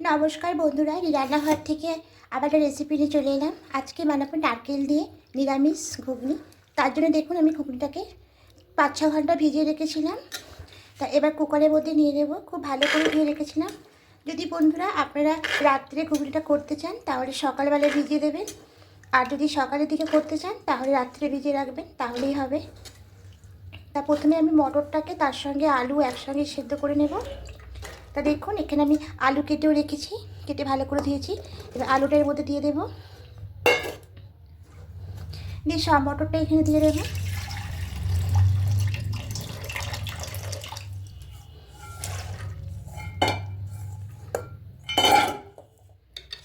নমস্কার বন্ধুরা রান্নাঘর থেকে আবার রেসিপি নিয়ে চলে এলাম। আজকে বানাবো নারকেল দিয়ে নিরামিষ ঘুগনি। তার জন্য দেখুন আমি ঘুগনিটাকে পাঁচ ছ ঘণ্টা ভিজিয়ে রেখেছিলাম। তা এবার কুকারের মধ্যে নিয়ে নেব। খুব ভালো করে ধুয়ে রেখেছিলাম। যদি বন্ধুরা আপনারা রাত্রে ঘুগনিটা করতে চান, তাহলে সকালবেলা ভিজিয়ে দেবেন। আর যদি সকালের দিকে করতে চান, তাহলে রাত্রে ভিজিয়ে রাখবেন। তাহলেই হবে। তা প্রথমে আমি মটরটাকে তার সঙ্গে আলু একসঙ্গে সেদ্ধ করে নেব। তা দেখুন, এখানে আমি আলু কেটেও রেখেছি, কেটে ভালো করে দিয়েছি এবার আলুটা এর মধ্যে দিয়ে দেবো। দিয়ে সব মটরটা এখানে দিয়ে দেবো।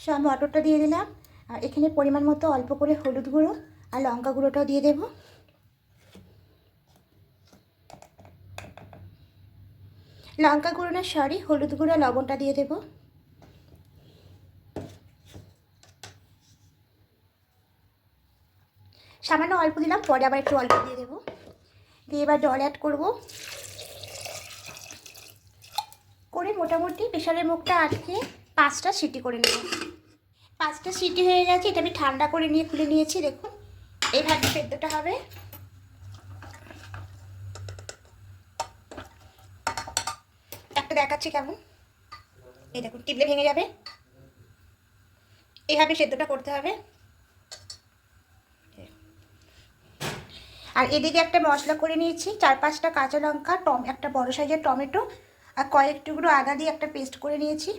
সব মটরটা দিয়ে দিলাম। এখানে পরিমাণ মতো অল্প করে হলুদ গুঁড়ো আর লঙ্কা গুঁড়োটাও দিয়ে দেবো। লঙ্কা গুঁড়ো না সরি, হলুদ গুঁড়ো, লবণটা দিয়ে দেবো। সামান্য অল্প দিলাম, পরে আবার একটু অল্প দিয়ে দেবো। দিয়ে এবার জল অ্যাড করব। করে মোটামুটি প্রেশারের মুখটা আটকে পাঁচটা সিটি করে নেব। পাঁচটা সিটি হয়ে গেছে, এটা আমি ঠান্ডা করে নিয়ে, খুলে নিয়েছি, দেখুন। এইভাবে সেদ্ধটা হবে। দেখাচ্ছি কেমন? এই দেখুন, টিপলে ভেঙে যাবে। এইভাবে সেদ্ধটা করতে হবে। আর এদিকে একটা মশলা করে নিয়েছি, চার পাঁচটা কাঁচা লঙ্কা, টম একটা বড় সাইজের টমেটো আর কয়েক টুকরো আদা দিয়ে একটা পেস্ট করে নিয়েছি।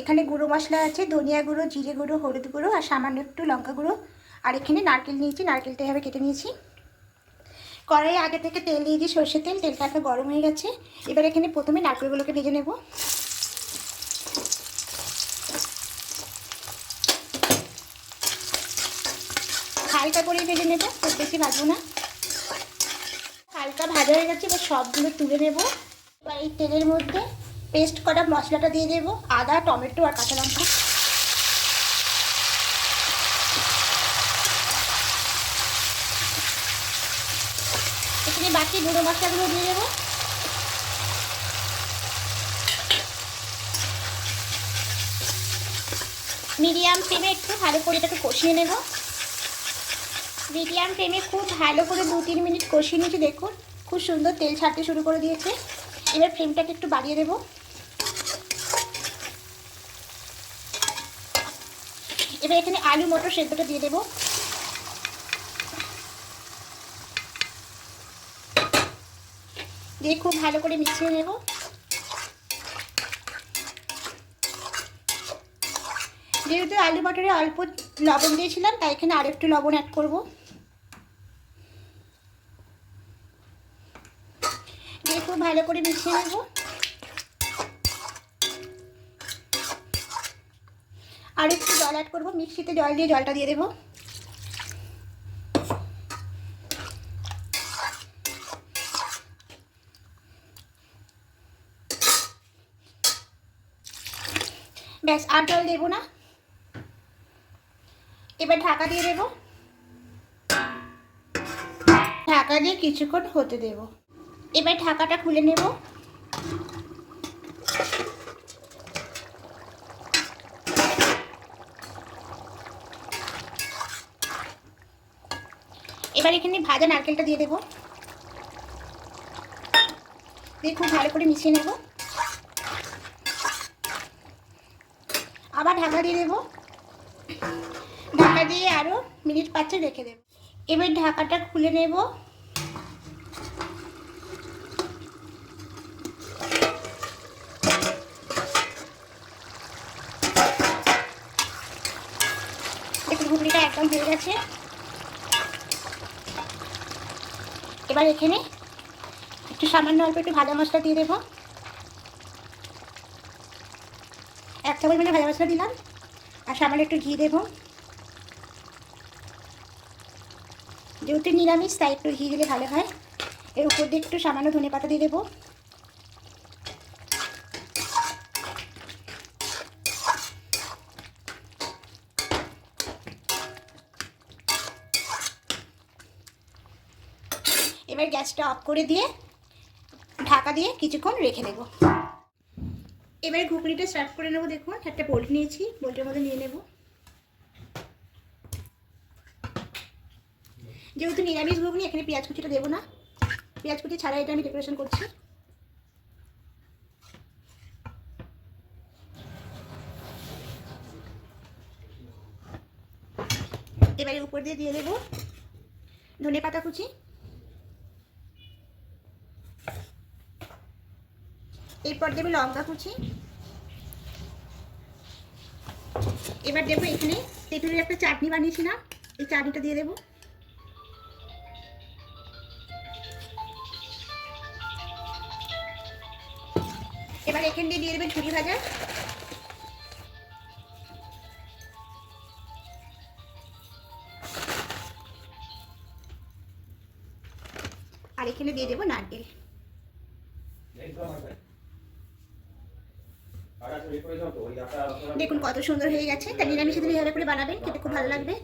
এখানে গুঁড়ো মশলা আছে, ধনিয়া গুঁড়ো, জিরে গুঁড়ো, হলুদ গুঁড়ো আর সামান্য একটু লঙ্কা গুঁড়ো। আর এখানে নারকেল নিয়েছি, নারকেলটা এভাবে কেটে নিয়েছি। কড়াই আগে থেকে তেল দিয়ে দিই সর্ষের তেল, তেলটা একটা গরম হয়ে গেছে। এবার এখানে প্রথমে নারকেলগুলোকে ভেজে নেব। হালকা করে ভেজে নেব, খুব বেশি ভাজবো না। হালকা ভাজা হয়ে গেছে, এবার সবগুলো তুলে নেব। এবার এই তেলের মধ্যে পেস্ট করা মশলাটা দিয়ে দেবো, আদা, টমেটো আর কাঁচা লঙ্কা। বাকি গুঁড়ো মশলাগুলো দিয়ে দেবো। মিডিয়াম ফ্লেমে একটু ভালো করে এটাকে কষিয়ে নেব। মিডিয়াম ফ্লেমে খুব ভালো করে দু তিন মিনিট কষিয়ে নিয়েছি, দেখুন, খুব সুন্দর তেল ছাড়তে শুরু করে দিয়েছে। এবার ফ্লেমটাকে একটু বাড়িয়ে দেবো। এবার এখানে আলু মটর সেদ্ধটা দিয়ে দেবো। দিয়ে খুব ভালো করে মিশিয়ে নেব। যেহেতু আলু মটরে অল্প লবণ দিয়েছিলাম, তাই এখানে আর একটু লবণ অ্যাড করব। দিয়ে খুব ভালো করে মিশিয়ে নেব। আর একটু জল অ্যাড করব, মিক্সিতে জল দিয়ে জলটা দিয়ে দেবো। ব্যাস, আর জল দেবো না। এবার ঢাকা দিয়ে দেবো। ঢাকা দিয়ে কিছুক্ষণ হতে দেব। এবার ঢাকাটা খুলে নেব। এবার এখানে ভাজা নারকেলটা দিয়ে দেবো। দিয়ে খুব ভালো করে মিশিয়ে নেব। আবার ঢাকা দিয়ে দেবো। ঢাকা দিয়ে আরও মিনিট পাঁচে রেখে দেবো। এবার ঢাকাটা খুলে নেব। ঘুগনিটা একদম হয়ে গেছে। এবার এখানে একটু সামান্য অল্প একটু ভাজা মশলা দিয়ে দেবো। এক চামচ মানে ভাজা মশলা দিলাম। আর সামান্য একটু ঘি দেবো। যেহেতু নিরামিষ, তাই একটু ঘি দিলে ভালো হয়। এর উপর দিয়ে একটু সামান্য ধনে পাতা দিয়ে দেবো। এবার গ্যাসটা অফ করে দিয়ে ঢাকা দিয়ে কিছুক্ষণ রেখে দেবো। এবারে ঘুগনিটা স্টার্ট করে নেব, দেখুন। একটা বোল্ট নিয়েছি বোল্টের মধ্যে নিয়ে নেব। যেহেতু নিরামিষ ঘুগনি, এখানে পেঁয়াজ কুচিটা দেবো না। পেঁয়াজ কুচি ছাড়া এটা আমি ডেকোরেশন করছি। এবারে উপর দিয়ে দিয়ে দেবো ধনে পাতা কুচি। এরপর দেবে লঙ্কা কুচি। এবার দেবো এখানে তেঁতুলের একটা চাটনি বানিয়েছিলাম, এই চাটনিটা দিয়ে দেবো। এবার এখান দিয়ে দিয়ে দেবেন ঝুড়ি ভাজা। আর এখানে দিয়ে দেবো নারকেল। দেখুন কত সুন্দর হয়ে গেছে। তা নিরামিষ দিলে এইভাবে করে বানাবেন, খেতে খুব ভালো লাগবে।